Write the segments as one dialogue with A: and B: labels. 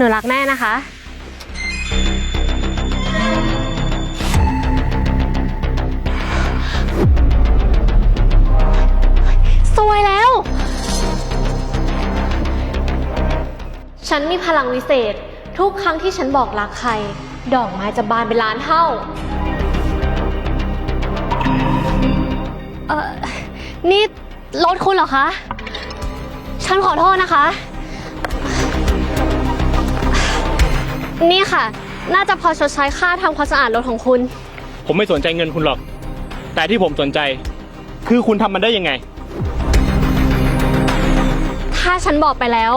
A: หนูรักแม่นะคะ สวยแล้ว ฉันมีพลังวิเศษ ทุกครั้งที่ฉันบอกรักใคร ดอกไม้จะบานเป็นล้านเท่า เออนี่รถคุณเหรอคะ ฉันขอโทษนะคะ นี่ค่ะ น่าจะพอชดใช้ค่าทำความสะอาดรถของคุณ
B: ผมไม่สนใจเงินคุณหรอก แต่ที่ผมสนใจ คือคุณทำมันได้ยังไง
A: ถ้าฉันบอกไปแล้ว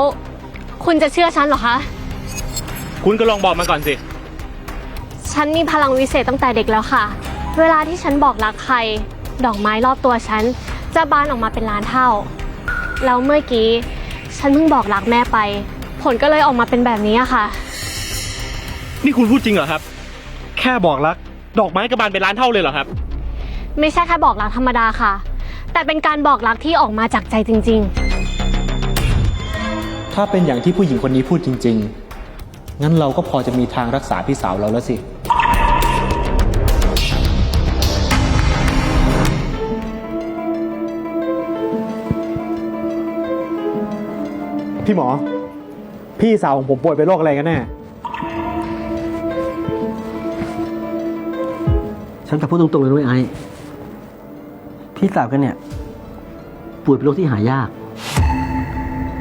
A: คุณจะเชื่อฉันเหรอคะ
B: คุณก็ลองบอกมาก่อนสิ
A: ฉันมีพลังวิเศษตั้งแต่เด็กแล้วค่ะ เวลาที่ฉันบอกรักใคร ดอกไม้รอบตัวฉัน จะบานออกมาเป็นล้านเท่า แล้วเมื่อกี้ ฉันเพิ่งบอกรักแม่ไป ผลก็เลยออกมาเป็นแบบนี้อะค่ะ
B: นี่คุณพูดจริงเหรอครับ แค่บอกรัก ดอกไม้กระบาลเป็นล้านเท่าเลยเหรอครับ
A: ไม่ใช่แค่บอกรักธรรมดาค่ะ แต่เป็นการบอกรักที่ออกมาจากใจจริง
C: ถ้าเป็นอย่างที่ผู้หญิงคนนี้พูดจริง ๆ งั้นเราก็พอจะมีทางรักษาพี่สาวเราแล้วสิ
D: พี่หมอ พี่สาวของผมป่วยเป็นโรคอะไรกันแน่
E: ฉันจะพูดตรงๆเลยด้วยไอ้พี่สาวกันเนี่ยป่วยเป็นโรคที่หายาก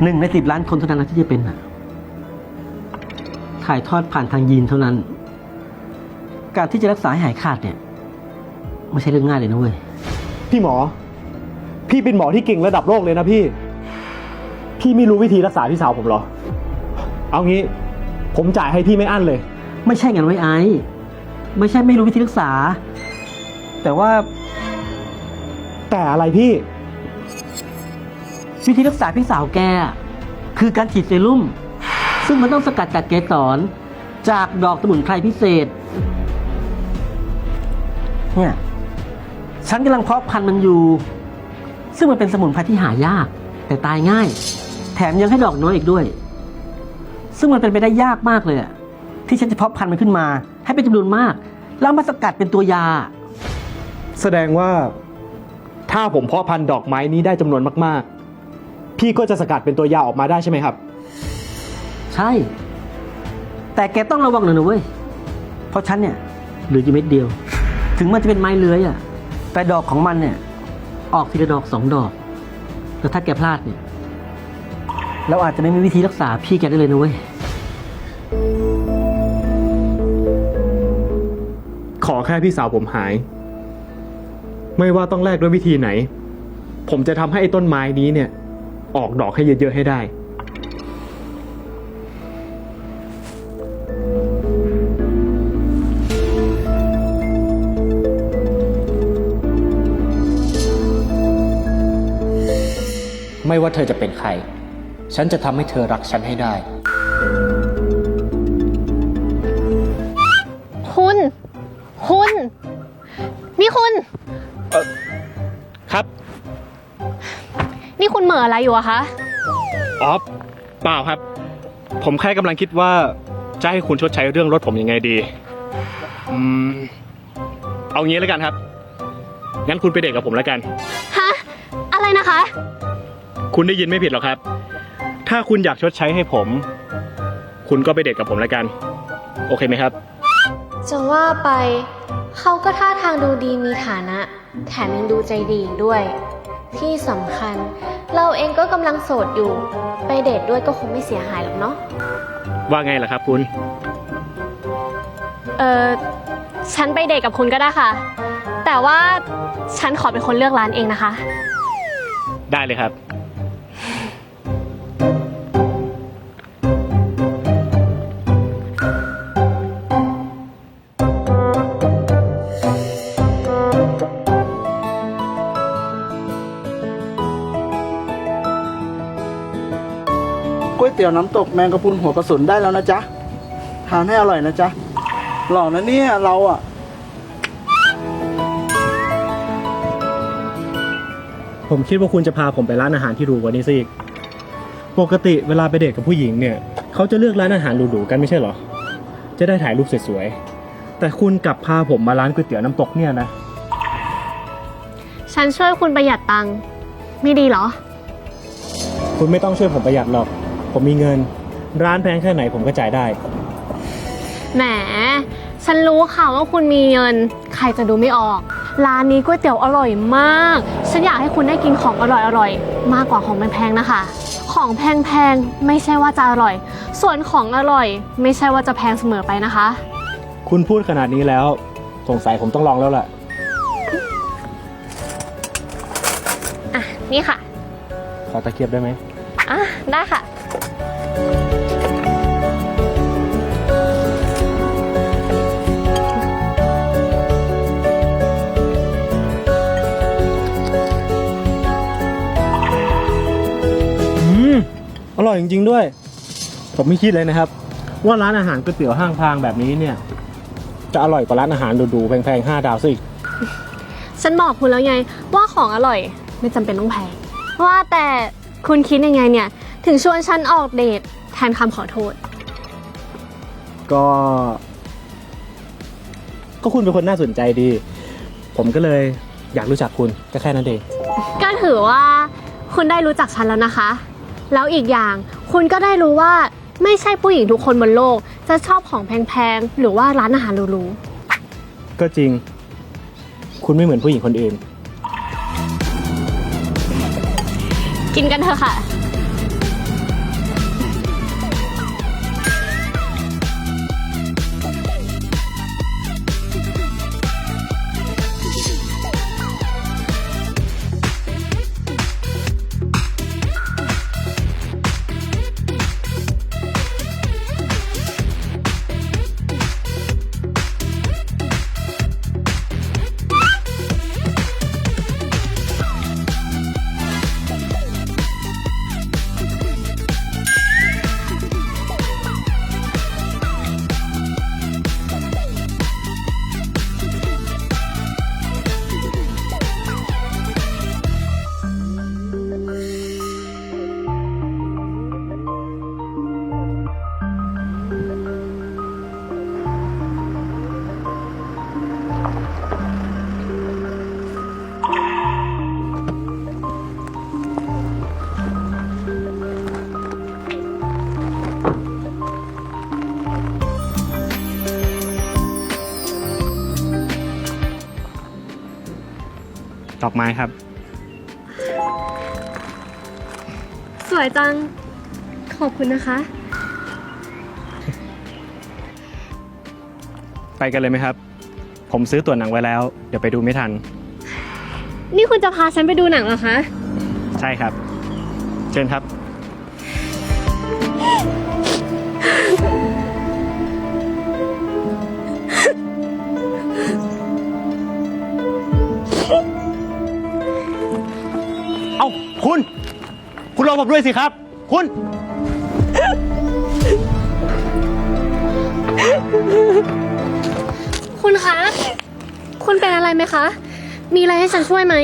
E: หนึ่งในสิบล้านคนเท่านั้นนะที่จะเป็นอะ ถ่ายทอดผ่านทางยีนเท่านั้น การที่จะรักษาให้หายขาดเนี่ยไม่ใช่เรื่องง่ายเลยนะเว้ย
D: พี่หมอ พี่เป็นหมอที่เก่งระดับโลกเลยนะพี่ พี่ไม่รู้วิธีรักษาพี่สาวผมเหรอ เอางี้ ผมจ่ายให้พี่ไม่อั้นเลย
E: ไม่ใช่งั้นไว้ไอ้ไม่ใช่ไม่รู้วิธีรักษา แต่ว่า
D: แต่อะไรพี่
E: วิธีรักษาพี่สาวแกอะคือการฉีดเซรุ่ม ซึ่งมันต้องสกัดจากเกสรจากดอกสมุนไพรพิเศษ เนี่ย ฉันกำลังเพาะพันธุ์มันอยู่ ซึ่งมันเป็นสมุนไพรที่หายาก แต่ตายง่าย แถมยังให้ดอกน้อยอีกด้วย ซึ่งมันเป็นไปได้ยากมากเลยอะที่ฉันจะเพาะพันธุ์มันขึ้นมา ให้เป็นจำนวนมาก แล้วเอามาสกัดเป็นตัวยา
D: แสดงว่าถ้าผมเพาะพันธุ์ดอกไม้นี้ได้จำนวนมากๆ พี่ก็จะสกัดเป็นตัวยาออกมาได้ใช่ไหมครับ
E: ใช่ แต่แกต้องระวังหน่อยนะเว้ย เพราะฉันเนี่ยเหลืออยู่เม็ดเดียว ถึงมันจะเป็นไม้เลื้อยอะแต่ดอกของมันเนี่ย ออกทีละดอกสองดอก แล้วถ้าแกพลาดเนี่ย เราอาจจะไม่มีวิธีรักษาพี่แกได้เลยนะเว้ย
D: ขอแค่พี่สาวผมหาย ไม่ว่าต้องแลกด้วยวิธีไหน ผมจะทำให้ไอ้ต้นไม้นี้เนี่ย ออกดอกให้เยอะๆให้ได้
C: ไม่ว่าเธอจะเป็นใคร ฉันจะทำให้เธอรักฉันให้ได้
A: ออะไรอยู่อะคะ
B: อ๋อเปล่าครับ ผมแค่กำลังคิดว่า จะให้คุณชดใช้เรื่องรถผมยังไงดีอืมเอางี้แล้วกันครับ งั้นคุณไปเดทกับผมแล้วกัน
A: ฮะ อะไรนะคะ
B: คุณได้ยินไม่ผิดหรอกครับ ถ้าคุณอยากชดใช้ให้ผม คุณก็ไปเดทกับผมแล้วกัน โอเคไหมครับ
A: จะว่าไป เขาก็ท่าทางดูดีมีฐานะ แถมยังดูใจดีอีกด้วย ที่สำคัญ เราเองก็กำลังโสดอยู่ ไปเดทด้วยก็คงไม่เสียหายหรอกเนาะ
B: ว่าไงล่ะครับคุณ
A: เออฉันไปเดทกับคุณก็ได้ค่ะ แต่ว่าฉันขอเป็นคนเลือกร้านเองนะคะ
B: ได้เลยครับ
F: ตี๋ยวน้ำตกแมงกะพรุนหัวกระสุนได้แล้วนะจ๊ะ ทานให้อร่อยนะจ๊ะ หล่อนะเนี่ยเราอะ
D: ผมคิดว่าคุณจะพาผมไปร้านอาหารที่หรูกว่านี้ซะอีก ปกติเวลาไปเดทกับผู้หญิงเนี่ย เขาจะเลือกร้านอาหารหรูๆกันไม่ใช่เหรอ จะได้ถ่ายรูปสวยๆ แต่คุณกลับพาผมมาร้านก๋วยเตี๋ยวน้ำตกเนี่ยนะ
A: ฉันช่วยคุณประหยัดตังค์ไม่ดีเหรอ
D: คุณไม่ต้องช่วยผมประหยัดหรอก ผมมีเงิน ร้านแพงแค่ไหนผมก็จ่ายได้
A: แหม ฉันรู้ค่ะว่าคุณมีเงิน ใครจะดูไม่ออก ร้านนี้ก๋วยเตี๋ยวอร่อยมาก ฉันอยากให้คุณได้กินของอร่อยๆมากกว่าของแพงๆนะคะ ของแพงๆไม่ใช่ว่าจะอร่อย ส่วนของอร่อย ไม่ใช่ว่าจะแพงเสมอไปนะคะ
D: คุณพูดขนาดนี้แล้ว สงสัยผมต้องลองแล้วล่ะ
A: อะ นี่ค่ะ
D: ขอตะเกียบได้ไหม
A: อะ ได้ค่ะ
D: อืมอร่อยจริง ๆ ด้วย ผมไม่คิดเลยนะครับ ว่าร้านอาหารก๋วยเตี๋ยวห้างทางแบบนี้เนี่ย จะอร่อยกว่าร้านอาหารดูๆแพงๆห้าดาวซะอีก
A: ฉันบอกคุณแล้วไง ว่าของอร่อยไม่จำเป็นต้องแพงว่าแต่คุณคิดยังไงเนี่ย ถึงชวนฉันออกเดทแทนคำขอโทษ
D: ก็ ก็คุณเป็นคนน่าสนใจดี ผมก็เลยอยากรู้จักคุณก็แค่นั้นเอง
A: ก็ถือว่าคุณได้รู้จักฉันแล้วนะคะ แล้วอีกอย่างคุณก็ได้รู้ว่าไม่ใช่ผู้หญิงทุกคนบนโลก จะชอบของแพงๆ หรือว่าร้านอาหารหรู
D: ก็จริง คุณไม่เหมือนผู้หญิงคนอื่น
A: ๆกินกันเถอะค่ะ
D: ดอกไม้ครับ
A: สวยจัง ขอบคุณนะคะ
D: ไปกันเลยไหมครับ ผมซื้อตั๋วหนังไว้แล้ว เดี๋ยวไปดูไม่ทัน
A: นี่คุณจะพาฉันไปดูหนังเหรอคะ
D: ใช่ครับ เชิญครับ อผมด้วยสิครับ คุณ
A: คุณคะ คุณเป็นอะไรไหมคะ มีอะไรให้ฉันช่วยไหม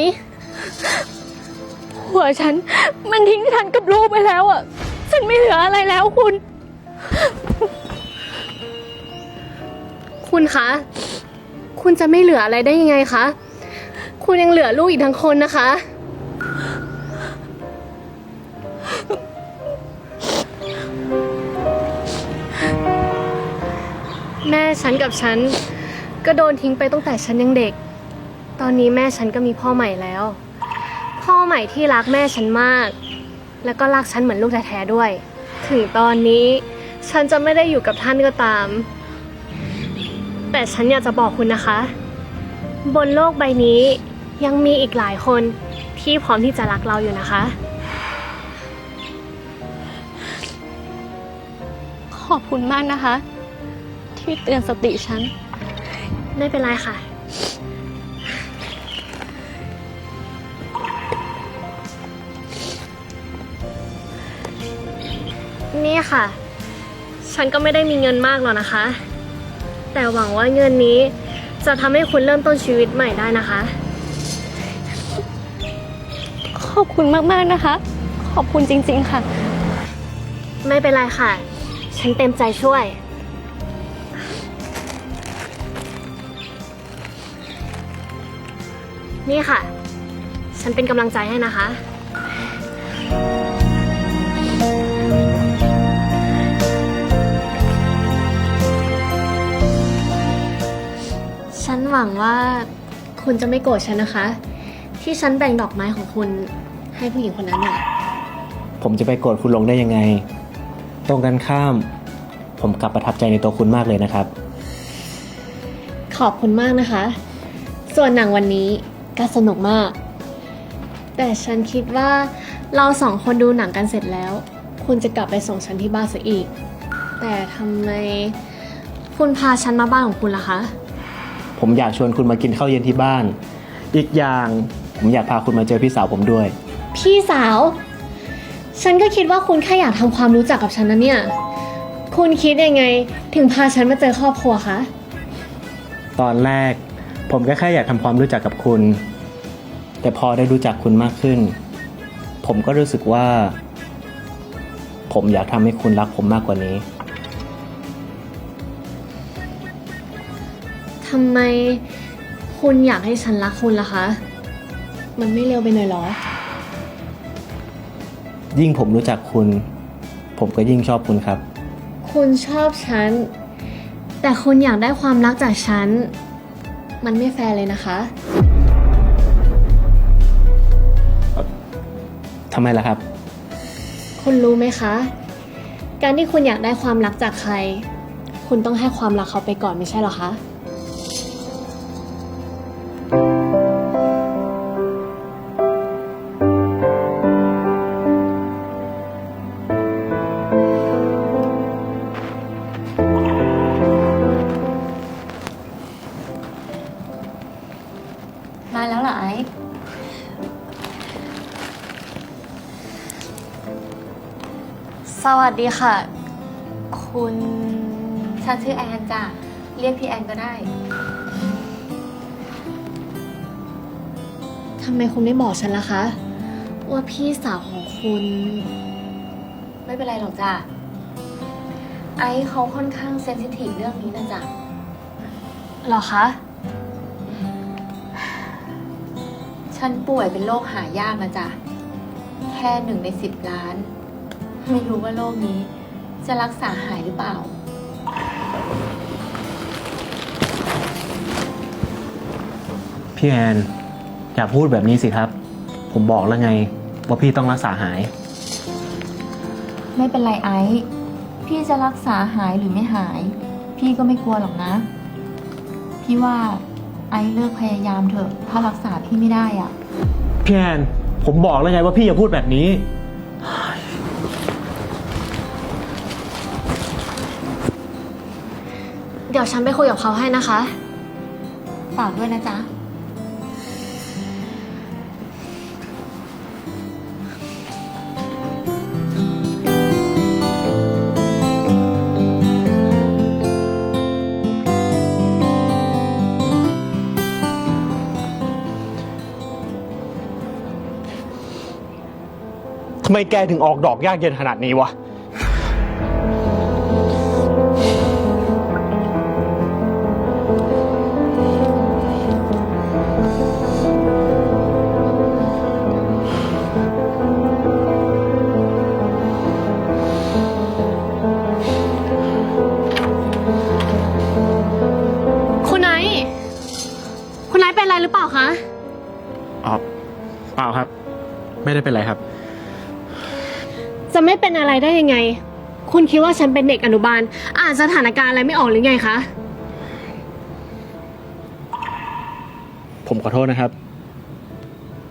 A: หัวฉัน มันทิ้งฉันกับลูกไปแล้วอะ ฉันไม่เหลืออะไรแล้วคุณ คุณคะ คุณจะไม่เหลืออะไรได้ยังไงคะ คุณยังเหลือลูกอีกทั้งคนนะคะ แม่ฉันกับฉัน ก็โดนทิ้งไปตั้งแต่ฉันยังเด็ก ตอนนี้แม่ฉันก็มีพ่อใหม่แล้ว พ่อใหม่ที่รักแม่ฉันมาก แล้วก็รักฉันเหมือนลูกแท้ๆด้วย ถึงตอนนี้ฉันจะไม่ได้อยู่กับท่านก็ตาม แต่ฉันอยากจะบอกคุณนะคะ บนโลกใบนี้ยังมีอีกหลายคนที่พร้อมที่จะรักเราอยู่นะคะ
G: ขอบคุณมากนะคะ ที่เตือนสติฉัน
A: ไม่เป็นไรค่ะ นี่ค่ะ ฉันก็ไม่ได้มีเงินมากหรอกนะคะ แต่หวังว่าเงินนี้จะทำให้คุณเริ่มต้นชีวิตใหม่ได้นะคะ
G: ขอบคุณมาก ๆ นะคะ ขอบคุณจริง ๆ ค่ะ
A: ไม่เป็นไรค่ะ ฉันเต็มใจช่วย นี่ค่ะ ฉันเป็นกำลังใจให้นะคะ ฉันหวังว่าคุณจะไม่โกรธฉันนะคะ ที่ฉันแบ่งดอกไม้ของคุณให้ผู้หญิงคนนั้นน่ะ
D: ผมจะไปโกรธคุณลงได้ยังไง ตรงกันข้าม ผมกลับประทับใจในตัวคุณมากเลยนะครับ
A: ขอบคุณมากนะคะ ส่วนหนังวันนี้ ก็สนุกมาก แต่ฉันคิดว่าเราสองคนดูหนังกันเสร็จแล้ว คุณจะกลับไปส่งฉันที่บ้านซะอีก แต่ทำไมคุณพาฉันมาบ้านของคุณล่ะคะ
D: ผมอยากชวนคุณมากินข้าวเย็นที่บ้าน อีกอย่างผมอยากพาคุณมาเจอพี่สาวผมด้วย
A: พี่สาว ฉันก็คิดว่าคุณแค่อยากทำความรู้จักกับฉันนะเนี่ย คุณคิดยังไงถึงพาฉันมาเจอครอบครัวคะ
D: ตอนแรก ผมก็แค่อยากทำความรู้จักกับคุณ แต่พอได้รู้จักคุณมากขึ้น ผมก็รู้สึกว่า ผมอยากทำให้คุณรักผมมากกว่านี้
A: ทำไมคุณอยากให้ฉันรักคุณล่ะคะ มันไม่เร็วไปหน่อยเหรอ
D: ยิ่งผมรู้จักคุณ ผมก็ยิ่งชอบคุณครับ
A: คุณชอบฉัน แต่คุณอยากได้ความรักจากฉัน มันไม่แฟร์เลยนะคะ
D: ทำไมล่ะครับ
A: คุณรู้ไหมคะ การที่คุณอยากได้ความรักจากใคร คุณต้องให้ความรักเขาไปก่อนไม่ใช่เหรอคะ ดีค่ะ คุณ
G: ฉันชื่อแอนจ้ะ เรียกพี่แอนก็ได้
A: ทำไมคุณไม่บอกฉันล่ะคะ ว่าพี่สาวของคุณ
G: ไม่เป็นไรหรอกจ้ะ ไอ้เขาค่อนข้างเซนซิทีฟเรื่องนี้นะจ๊ะ
A: เหรอคะ
G: ฉันป่วยเป็นโรคหายากนะจ๊ะ แค่หนึ่งในสิบล้าน ไม่รู้ว่าโรคนี้จะรักษาหายหรือเปล่า
D: พี่แอนอย่าพูดแบบนี้สิครับ ผมบอกแล้วไง ว่าพี่ต้องรักษาหาย
G: ไม่เป็นไรไอ้พี่จะรักษาหายหรือไม่หาย พี่ก็ไม่กลัวหรอกนะ พี่ว่าไอ้เลิกพยายามเถอะ ถ้ารักษาพี่ไม่ได้อะ
D: พี่แอนผมบอกแล้วไงว่าพี่อย่าพูดแบบนี้
A: ดี๋ยวฉันไปคุยกับเขาให้นะคะ
G: ฝากด้วยนะจ๊ะ
H: ทำไมแกถึงออกดอกยากเย็นขนาดนี้วะ
A: เป็นไรค
H: รับ
A: จะไม่เป็นอะไรได้ยังไง คุณคิดว่าฉันเป็นเด็กอนุบาล อ่านสถานการณ์อะไรไม่ออกหรือไงคะ
H: ผมขอโทษนะครับ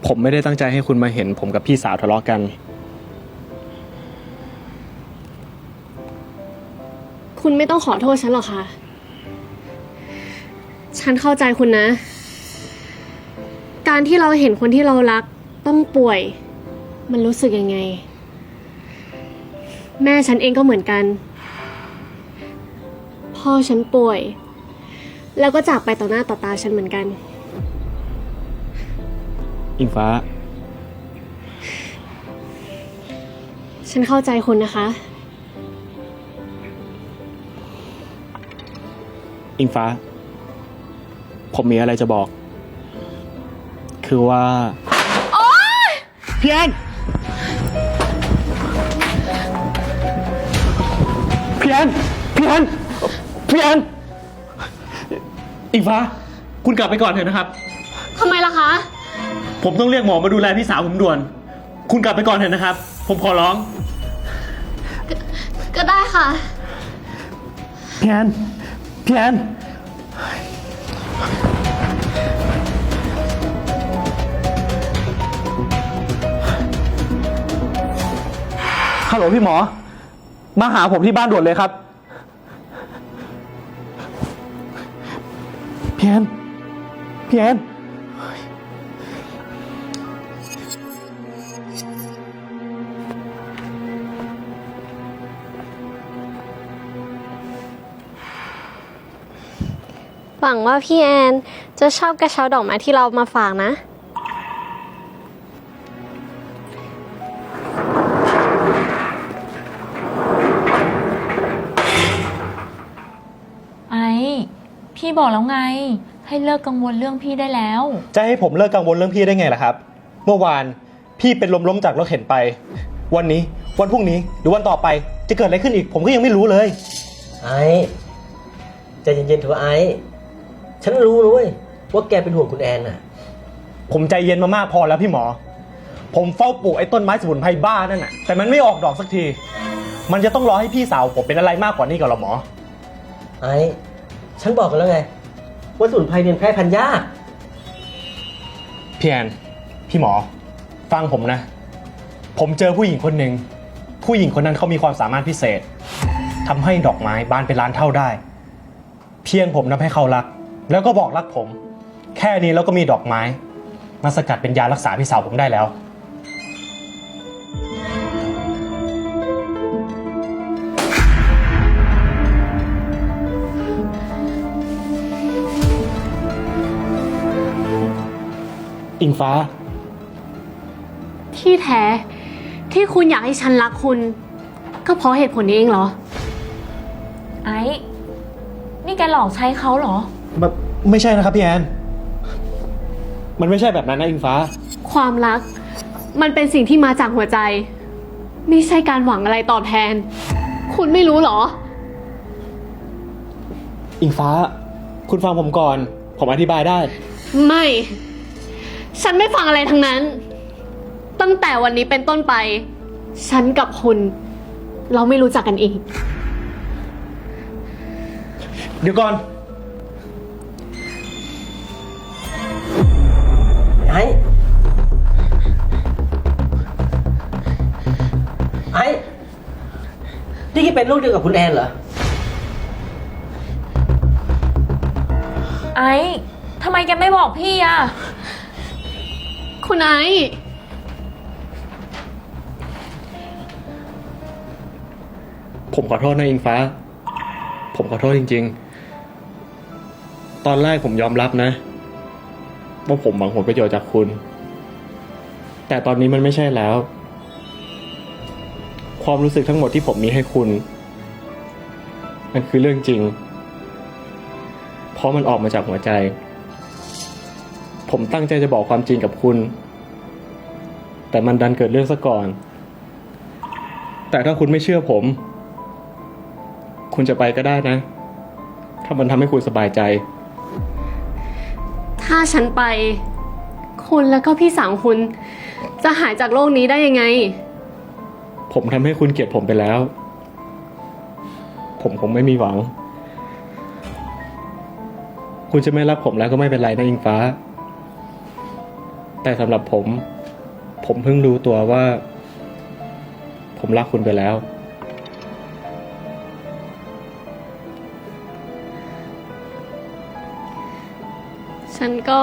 H: ผมไม่ได้ตั้งใจให้คุณมาเห็น ผมกับพี่สาวทะเลาะกัน
A: คุณไม่ต้องขอโทษฉันหรอกค่ะ ฉันเข้าใจคุณนะ การที่เราเห็นคนที่เรารักต้องป่วย มันรู้สึกยังไง แม่ฉันเองก็เหมือนกัน พ่อฉันป่วย แล้วก็จากไปต่อหน้าต่อตาฉันเหมือนกัน
H: อิงฟ้า
A: ฉันเข้าใจคุณนะคะ
C: อิงฟ้า ผมมีอะไรจะบอก คือว่า
D: พี่แอนพี่แอน พี่แอน พี่แอน อิงฟ้า คุณกลับไปก่อนเถอะนะครับ
A: ทำไมล่ะคะ
D: ผมต้องเรียกหมอมาดูแลพี่สาวผมด่วน คุณกลับไปก่อนเถอะนะครับ ผมขอร้อง
A: ก็ได้ค่ะ
D: พี่แอนพี่แอนฮัลโหลพี่หมอ มาหาผมที่บ้านด่วนเลยครับ พี่แอนพี่แอน
A: หวังว่าพี่แอน จะชอบกระเช้าดอกไม้ที่เรามาฝากนะ
I: พี่บอกแล้วไง ให้เลิกกังวลเรื่องพี่ได้แล้ว
D: จะให้ผมเลิกกังวลเรื่องพี่ได้ไงล่ะครับ เมื่อวานพี่เป็นลมล้มจากรถเข็นไป วันนี้วันพรุ่งนี้หรือวันต่อไปจะเกิดอะไรขึ้นอีก ผมก็ยังไม่รู้เลย
E: ไอ้ใจเย็นๆเถอะไอ้ฉันรู้นะเว้ยว่าแกเป็นห่วงคุณแอนน่ะ
D: ผมใจเย็นมามากพอแล้วพี่หมอ ผมเฝ้าปลูกไอ้ต้นไม้สมุนไพรบ้านั่นน่ะแต่มันไม่ออกดอกสักที มันจะต้องรอให้พี่สาวผมเป็นอะไรมากกว่านี้ก่อนเหรอหมอ
E: ไอ้ ฉันบอกกันแล้วไง ว่าสมุนไพรเรียนแพร่พันธุ์ยาก
D: พี่แอนพี่หมอ ฟังผมนะ ผมเจอผู้หญิงคนหนึ่ง ผู้หญิงคนนั้นเขามีความสามารถพิเศษทำให้ดอกไม้บานเป็นล้านเท่าได้ เพียงผมนับให้เขารัก แล้วก็บอกรักผม แค่นี้แล้วก็มีดอกไม้มาสกัดเป็นยารักษาพี่สาวผมได้แล้ว อิงฟ้า
A: ที่แท้ที่คุณอยากให้ฉันรักคุณ ก็เพราะเหตุผลนี้เองเหรอ
I: ไอ้ นี่แกหลอกใช้เขาเหรอ
D: แบบไม่ใช่นะครับพี่แอน มันไม่ใช่แบบนั้นนะอิงฟ้า
A: ความรัก มันเป็นสิ่งที่มาจากหัวใจ ไม่ใช่การหวังอะไรตอบแทน คุณไม่รู้เหรอ
D: อิงฟ้า คุณฟังผมก่อน ผมอธิบายได้
A: ไม่ ฉันไม่ฟังอะไรทั้งนั้น ตั้งแต่วันนี้เป็นต้นไป ฉันกับคุณ เราไม่รู้จักกันอีก
D: เดี๋ยวก่อน
E: ไอ้ไอ้นี่แกเป็นลูกเดียวกับคุณแอนเหรอ
I: ไอ้ทำไมแกไม่บอกพี่อะ
A: คุณไอ
D: ผมขอโทษนะอิงฟ้า ผมขอโทษจริง ๆ ตอนแรกผมยอมรับนะว่าผมหวังผลประโยชน์จากคุณ แต่ตอนนี้มันไม่ใช่แล้ว ความรู้สึกทั้งหมดที่ผมมีให้คุณ มันคือเรื่องจริง เพราะมันออกมาจากหัวใจ ผมตั้งใจจะบอกความจริงกับคุณ แต่มันดันเกิดเรื่องซะก่อน แต่ถ้าคุณไม่เชื่อผม คุณจะไปก็ได้นะ ถ้ามันทำให้คุณสบายใจ
A: ถ้าฉันไป คุณแล้วก็พี่สาวคุณ จะหายจากโลกนี้ได้ยังไง
D: ผมทำให้คุณเกลียดผมไปแล้ว ผมคงไม่มีหวัง คุณจะไม่รักผมแล้วก็ไม่เป็นไรนะอิงฟ้า แต่สำหรับผม ผมเพิ่งรู้ตัวว่า ผมรักคุณไปแล้ว
A: ฉันก็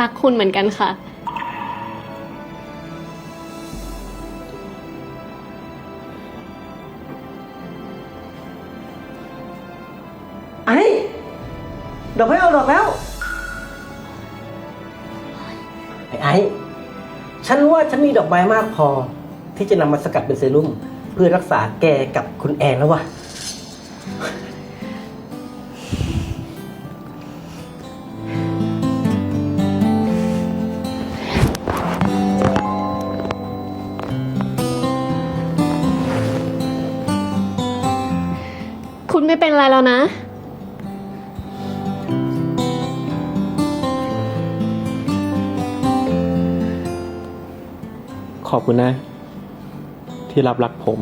A: รักคุณเหมือนกันค่ะ
E: ไอ้ดอกไม้เอาดอกแล้ว ฉันว่าฉันมีดอกไม้มากพอ ที่จะนำมาสกัดเป็นเซรุ่มเพื่อรักษาแกกับคุณแอนแล้ววะคุณ
A: ไม่เป็นไรแล้วนะ
D: ขอบคุณนะ ที่รับรักผม